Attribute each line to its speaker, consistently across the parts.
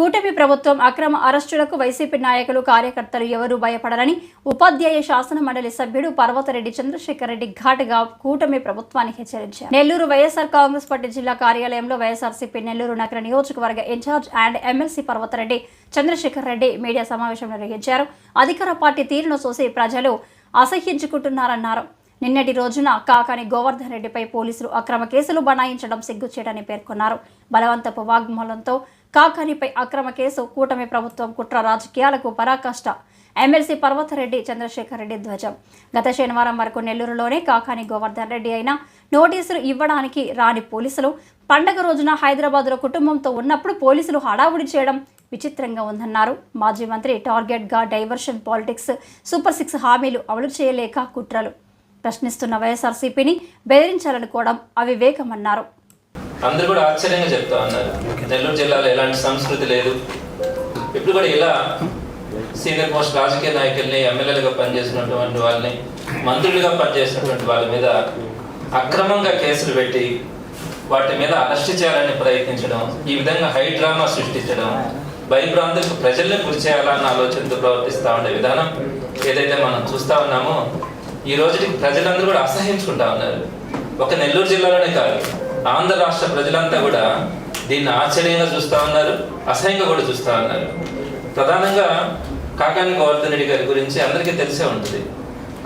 Speaker 1: కూటమి ప్రభుత్వం అక్రమ అరెస్టులకు వైసీపీ నాయకులు కార్యకర్తలు ఎవరూ భయపడరని ఉపాధ్యాయ శాసన మండలి సభ్యుడు పర్వతరెడ్డి చంద్రశేఖర్ రెడ్డి ఘాటుగా కూటమి ప్రభుత్వానికి హెచ్చరించారు. నెల్లూరు వైఎస్ఆర్ కాంగ్రెస్ పార్టీ జిల్లా కార్యాలయంలో వైఎస్ఆర్సీపీ నెల్లూరు నగర నియోజకవర్గ incharge and MLC Parvathareddy Chandrasekhar Reddy media సమావేశం నిర్వహించారు. అధికార పార్టీ తీరును చూసి ప్రజలు అసహ్యించుకుంటున్నారన్నారు. నిన్నటి రోజున కాకాని గోవర్ధన్ రెడ్డిపై పోలీసులు అక్రమ కేసులు బనాయించడం సిగ్గుచేటని పేర్కొన్నారు. బలవంతపు వాగ్మూలంతో కాకానిపై అక్రమ కేసు కూటమి ప్రభుత్వం కుట్ర రాజకీయాలకు పరాకాష్ట. ఎమ్మెల్సీ పర్వతరెడ్డి చంద్రశేఖర్ రెడ్డి ధ్వజం. గత శనివారం వరకు నెల్లూరులోనే కాకాని గోవర్ధన్ రెడ్డి అయిన నోటీసులు ఇవ్వడానికి రాని పోలీసులు పండగ రోజున హైదరాబాద్లో కుటుంబంతో ఉన్నప్పుడు పోలీసులు హడావుడి చేయడం విచిత్రంగా ఉందన్నారు. మాజీ మంత్రి టార్గెట్గా డైవర్షన్ పాలిటిక్స్ సూపర్ సిక్స్ హామీలు అమలు చేయలేక కుట్రలు. ప్రశ్నిస్తున్న వైఎస్ఆర్సీపీని బెదిరించాలనుకోవడం అవివేకమన్నారు.
Speaker 2: అందరూ కూడా ఆశ్చర్యంగా చెప్తా ఉన్నారు. నెల్లూరు జిల్లాలో ఎలాంటి సంస్కృతి లేదు. ఇప్పుడు కూడా ఇలా సీనియర్ మోస్ట్ రాజకీయ నాయకుల్ని ఎమ్మెల్యేలుగా పనిచేసినటువంటి వాళ్ళని మంత్రులుగా పనిచేసినటువంటి వాళ్ళ మీద అక్రమంగా కేసులు పెట్టి వాటి మీద అరెస్ట్ చేయాలని ప్రయత్నించడం ఈ విధంగా హై డ్రామా సృష్టించడం భయభ్రాంతులకు ప్రజల్ని గురి చేయాలన్న ఆలోచనతో ప్రవర్తిస్తూ ఉండే విధానం ఏదైతే మనం చూస్తా ఉన్నామో ఈ రోజుకి ప్రజలందరూ కూడా అసహించుకుంటా ఉన్నారు. ఒక నెల్లూరు జిల్లాలోనే కాదు ఆంధ్ర రాష్ట్ర ప్రజలంతా కూడా దీన్ని ఆశ్చర్యంగా చూస్తూ ఉన్నారు అసహ్యంగా కూడా చూస్తూ ఉన్నారు. ప్రధానంగా కాకాని గోవర్ధన్ రెడ్డి గారి గురించి అందరికీ తెలిసే ఉంటుంది.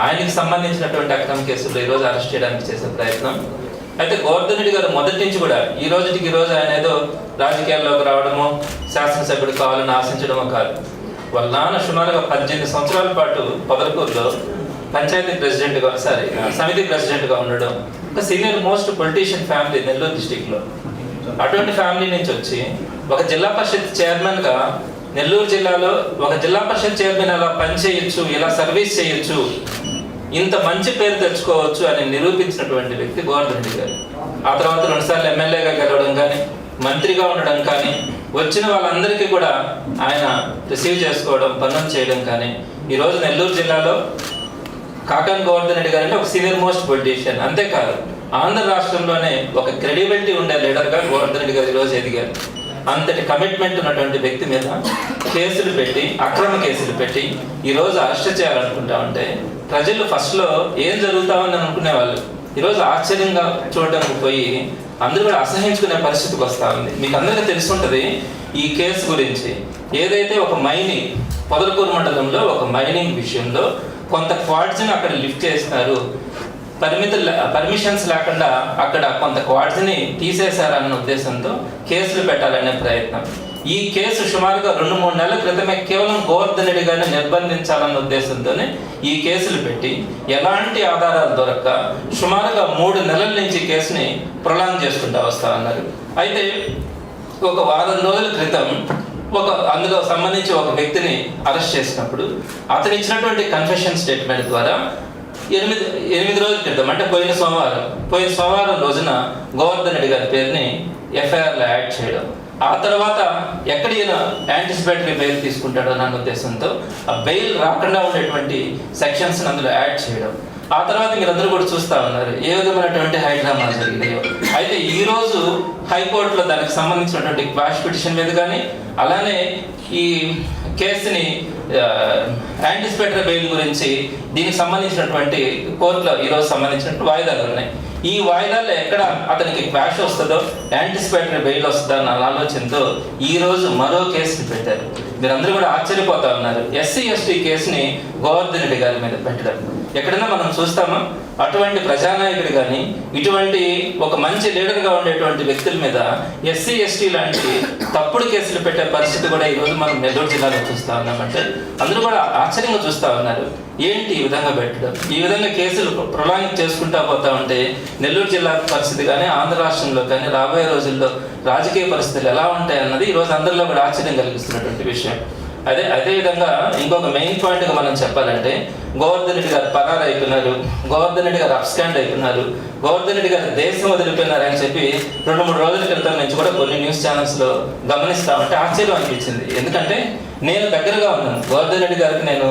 Speaker 2: ఆయనకి సంబంధించినటువంటి అక్రమ కేసులు ఈరోజు అరెస్ట్ చేయడానికి చేసే ప్రయత్నం. అయితే గోవర్ధన్ రెడ్డి గారు మొదటి నుంచి కూడా ఈ రోజుకి ఈ రోజు ఆయన ఏదో రాజకీయాల్లోకి రావడమో శాసనసభ్యుడు కావాలని ఆశించడమో కాదు. వాళ్ళ నాన్న సుమారుగా పద్దెనిమిది సంవత్సరాల పాటు పొదలకూరులో పంచాయతీ ప్రెసిడెంట్గా సారీ సమితి ప్రెసిడెంట్గా ఉండడం ఒక senior most politician family Nellore డిస్టిక్లో అటువంటి ఫ్యామిలీ నుంచి వచ్చి ఒక జిల్లా పరిషత్ చైర్మన్గా నెల్లూరు జిల్లాలో ఒక జిల్లా పరిషత్ చైర్మన్ ఎలా పనిచేయచ్చు ఎలా సర్వీస్ చేయొచ్చు ఇంత మంచి పేరు తెచ్చుకోవచ్చు అని నిరూపించినటువంటి వ్యక్తి గోవర్ధన్ గారు. ఆ తర్వాత రెండుసార్లు ఎమ్మెల్యేగా గెలవడం కానీ మంత్రిగా ఉండడం కానీ వచ్చిన వాళ్ళందరికీ కూడా ఆయన రిసీవ్ చేసుకోవడం పనులు చేయడం కానీ ఈరోజు నెల్లూరు జిల్లాలో కాటన్ గోవర్ధన్ రెడ్డి గారు అంటే ఒక సీనియర్ మోస్ట్ పొలిటీషియన్ అంతేకాదు ఆంధ్ర రాష్ట్రంలోనే ఒక క్రెడిబిలిటీ ఉండే లీడర్గా గోవర్ధన్ రెడ్డి గారు ఈరోజు ఎదిగారు. అంతటి కమిట్మెంట్ ఉన్నటువంటి వ్యక్తి మీద కేసులు పెట్టి అక్రమ కేసులు పెట్టి ఈరోజు అరెస్ట్ చేయాలనుకుంటా ఉంటే ప్రజలు ఫస్ట్లో ఏం జరుగుతామని అనుకునేవాళ్ళు. ఈరోజు ఆశ్చర్యంగా చూడడానికి పోయి అందరూ కూడా అసహించుకునే పరిస్థితికి వస్తూ ఉంది. మీకు అందరికీ తెలుసుంటుంది ఈ కేసు గురించి. ఏదైతే ఒక మైనింగ్ పొదలకూరు మండలంలో ఒక మైనింగ్ విషయంలో కొంత క్వాడ్స్ని అక్కడ లిఫ్ట్ చేసినారు పరిమిత పర్మిషన్స్ లేకుండా అక్కడ కొంత క్వాడ్స్ని తీసేశారన్న ఉద్దేశంతో కేసులు పెట్టాలనే ప్రయత్నం. ఈ కేసు సుమారుగా రెండు మూడు నెలల క్రితమే కేవలం గోవర్ధన్ గారిని నిర్బంధించాలన్న ఉద్దేశంతోనే ఈ కేసులు పెట్టి ఎలాంటి ఆధారాలు దొరక్క సుమారుగా మూడు నెలల నుంచి కేసుని ప్రొలాంగ్ చేసుకుంటూ వస్తా అన్నారు అయితే ఒక వారం రోజుల క్రితం ఒక అందులో సంబంధించి ఒక వ్యక్తిని అరెస్ట్ చేసినప్పుడు అతను ఇచ్చినటువంటి కన్ఫెషన్ స్టేట్మెంట్ ద్వారా ఎనిమిది ఎనిమిది రోజుల క్రితం అంటే పోయిన సోమవారం పోయిన సోమవారం రోజున గోవర్ధన్ రెడ్డి గారి పేరుని ఎఫ్ఐఆర్లో యాడ్ చేయడం. ఆ తర్వాత ఎక్కడ ఈయన యాంటిసిపేటరీ బెయిల్ తీసుకుంటాడో అన్న ఉద్దేశంతో ఆ బెయిల్ రాకుండా ఉండేటువంటి సెక్షన్స్ అందులో యాడ్ చేయడం. ఆ తర్వాత మీరందరూ కూడా చూస్తా ఉన్నారు ఏ విధమైనటువంటి హైడ్రామా జరిగినాయో అయితే ఈ రోజు హైకోర్టులో దానికి సంబంధించినటువంటి క్వాష్ పిటిషన్ మీద కానీ అలానే ఈ కేసుని యాంటిసిపేటరీ బెయిల్ గురించి దీనికి సంబంధించినటువంటి కోర్టులో ఈరోజు సంబంధించినటువంటి వాయిదాలు ఉన్నాయి. ఈ వాయిదాల్లో ఎక్కడ అతనికి క్వాష్ వస్తుందో యాంటిసిపేటరీ బెయిల్ వస్తుందో అన్న ఆలోచనతో ఈరోజు మరో కేసుని పెట్టారు. మీరందరూ కూడా ఆశ్చర్యపోతా ఉన్నారు. ఎస్సీ ఎస్టీ కేసుని గోవర్ధన్ రెడ్డి గారి మీద పెట్టడం. ఎక్కడైనా మనం చూస్తామా? అటువంటి ప్రజానాయకుడు కానీ ఇటువంటి ఒక మంచి లీడర్గా ఉండేటువంటి వ్యక్తుల మీద ఎస్సీ ఎస్టీ లాంటి తప్పుడు కేసులు పెట్టే పరిస్థితి కూడా ఈరోజు మనం నెల్లూరు జిల్లాలో చూస్తా ఉన్నామంటే అందరూ కూడా ఆశ్చర్యంగా చూస్తా ఉన్నారు. ఏంటి ఈ విధంగా పెట్టడం? ఈ విధంగా కేసులు ప్రొలాంగ్ చేసుకుంటా పోతా ఉంటే నెల్లూరు జిల్లా పరిస్థితి కానీ ఆంధ్ర రాష్ట్రంలో కానీ రాబోయే రోజుల్లో రాజకీయ పరిస్థితులు ఎలా ఉంటాయి అన్నది ఈరోజు అందరిలో కూడా ఆశ్చర్యం కలిగిస్తున్నటువంటి విషయం. అదే అదేవిధంగా ఇంకొక మెయిన్ పాయింట్గా మనం చెప్పాలంటే గోవర్ధన్ రెడ్డి గారు పరారు అయిపోయినారు గోవర్ధన్ రెడ్డి గారు అప్స్కాండ్ అయిపోయినారు గోవర్ధన్ రెడ్డి గారు దేశం వదిలిపోయినారు అని చెప్పి రెండు మూడు రోజుల క్రితం నుంచి కూడా కొన్ని న్యూస్ ఛానల్స్లో గమనిస్తా ఉంటే ఆశ్చర్యం అనిపించింది. ఎందుకంటే నేను దగ్గరగా ఉన్నాను. గోవర్ధన్ రెడ్డి గారికి నేను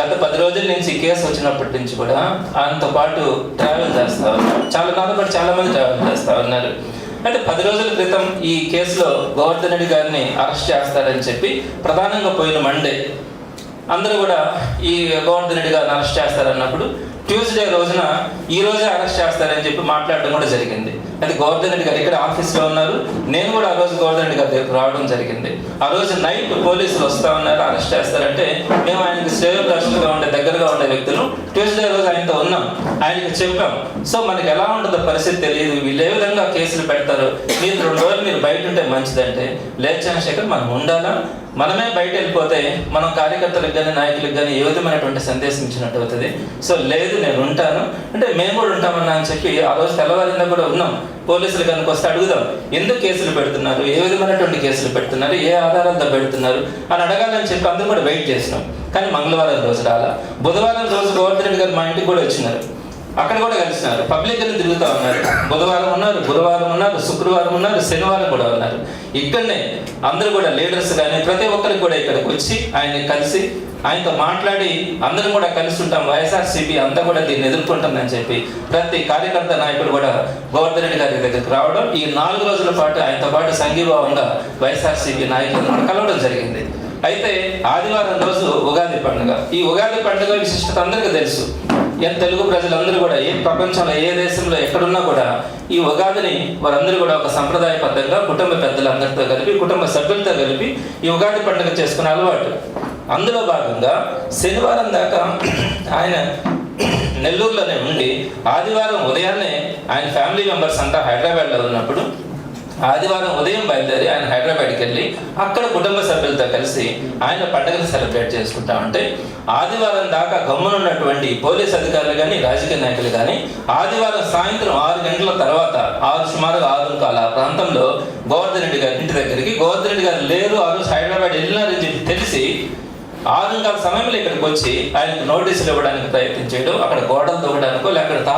Speaker 2: గత పది రోజుల నుంచి ఈ కేసు వచ్చినప్పటి నుంచి కూడా ఆయనతో పాటు ట్రావెల్ చేస్తా ఉన్నాను చాలా నాతో పాటు చాలా మంది ట్రావెల్ చేస్తా ఉన్నారు. అంటే పది రోజుల క్రితం ఈ కేసులో గోవర్ధన్ రెడ్డి గారిని అరెస్ట్ చేస్తారని చెప్పి ప్రధానంగా పోయిన మండే అందరూ కూడా ఈ గోవర్ధన్ రెడ్డి గారిని అరెస్ట్ చేస్తారన్నప్పుడు ట్యూస్డే రోజున ఈ రోజే అరెస్ట్ చేస్తారని చెప్పి మాట్లాడడం కూడా జరిగింది. అది గోవర్ధన్ రెడ్డి గారు ఇక్కడ ఆఫీస్లో ఉన్నారు. నేను కూడా ఆ రోజు గోవర్ధన్ రెడ్డి గారి దగ్గరకు రావడం జరిగింది. ఆ రోజు నైట్ పోలీసులు వస్తా ఉన్నారు అరెస్ట్ చేస్తారంటే మేము ఆయనకి శ్రేయోభిలాషులుగా ఉండే దగ్గరగా ఉండే వ్యక్తులు ట్యూస్డే రోజు ఆయనతో ఉన్నాం. ఆయనకి చెప్పాం. సో మనకి ఎలా ఉంటుందో పరిస్థితి తెలియదు. వీళ్ళు ఏ విధంగా కేసులు పెడతారు? మీరు రెండు రోజులు మీరు బయట ఉంటే మంచిదంటే లేదు చంద్రశేఖర్ మనం ఉండాలా? మనమే బయట వెళ్ళిపోతే మనం కార్యకర్తలకు కానీ నాయకులకు కానీ ఏ విధమైనటువంటి సందేశం ఇచ్చినట్టు అవుతుంది? సో లేదు నేను ఉంటాను. అంటే మేము కూడా ఉంటామన్నా అని చెప్పి ఆ రోజు తెల్లవారిందా కూడా ఉన్నాం. పోలీసులు కనుక వస్తే అడుగుదాం. ఎందుకు కేసులు పెడుతున్నారు? ఏ విధమైనటువంటి కేసులు పెడుతున్నారు? ఏ ఆధారాలతో పెడుతున్నారు? అని అడగాలని చెప్పి అందరూ కూడా వెయిట్ చేసినాం కానీ మంగళవారం రోజు రాలా. బుధవారం రోజు గోవర్ధన్ రెడ్డి గారు మా ఇంటికి కూడా వచ్చినారు. అక్కడ కూడా కలిసినారు. పబ్లిక్ అని తిరుగుతూ ఉన్నారు. బుధవారం ఉన్నారు గురువారం ఉన్నారు శుక్రవారం ఉన్నారు శనివారం కూడా ఉన్నారు. ఇక్కడనే అందరూ కూడా లీడర్స్ కానీ ప్రతి ఒక్కరికి కూడా ఇక్కడికి వచ్చి ఆయన్ని కలిసి ఆయనతో మాట్లాడి అందరం కూడా కలిసి ఉంటాం. వైఎస్ఆర్సీపీ అంతా కూడా దీన్ని ఎదుర్కొంటుందని చెప్పి ప్రతి కార్యకర్త నాయకుడు కూడా గోవర్ధన్ రెడ్డి గారి దగ్గరికి రావడం ఈ నాలుగు రోజుల పాటు ఆయనతో పాటు సంఘీభావంగా వైఎస్ఆర్సీపీ నాయకులను కూడా కలవడం జరిగింది. అయితే ఆదివారం రోజు ఉగాది పండుగ. ఈ ఉగాది పండుగ విశిష్టత అందరికీ తెలుసు. ఎంత తెలుగు ప్రజలందరూ కూడా ఏ ప్రపంచంలో ఏ దేశంలో ఎక్కడున్నా కూడా ఈ ఉగాదిని వారందరూ కూడా ఒక సంప్రదాయబద్ధంగా కుటుంబ పెద్దలందరితో కలిపి కుటుంబ సభ్యులతో కలిపి ఈ ఉగాది పండుగ చేసుకునే అలవాటు. అందులో భాగంగా శనివారం దాకా ఆయన నెల్లూరులోనే ఉండి ఆదివారం ఉదయాన్నే ఆయన ఫ్యామిలీ మెంబర్స్ అంతా హైదరాబాద్లో ఉన్నప్పుడు ఆదివారం ఉదయం బయలుదేరి ఆయన హైదరాబాద్కి వెళ్ళి అక్కడ కుటుంబ సభ్యులతో కలిసి ఆయన పండుగను సెలబ్రేట్ చేసుకుంటా ఉంటే ఆదివారం దాకా గమ్మునున్నటువంటి పోలీస్ అధికారులు కానీ రాజకీయ నాయకులు కానీ ఆదివారం సాయంత్రం ఆరు గంటల తర్వాత ఆరు సుమారు ఆరు కాల ప్రాంతంలో గోవర్ధన్ రెడ్డి గారి ఇంటి దగ్గరికి గోవర్ధన్ రెడ్డి గారు లేరు ఆ రోజు హైదరాబాద్ వెళ్ళినారని చెప్పి తెలిసి ఆరు గంటల సమయంలో ఇక్కడికి వచ్చి ఆయనకు నోటీసులు ఇవ్వడానికి ప్రయత్నం చేయడం అక్కడ గోడలు తవ్వడానికో లేకపోతే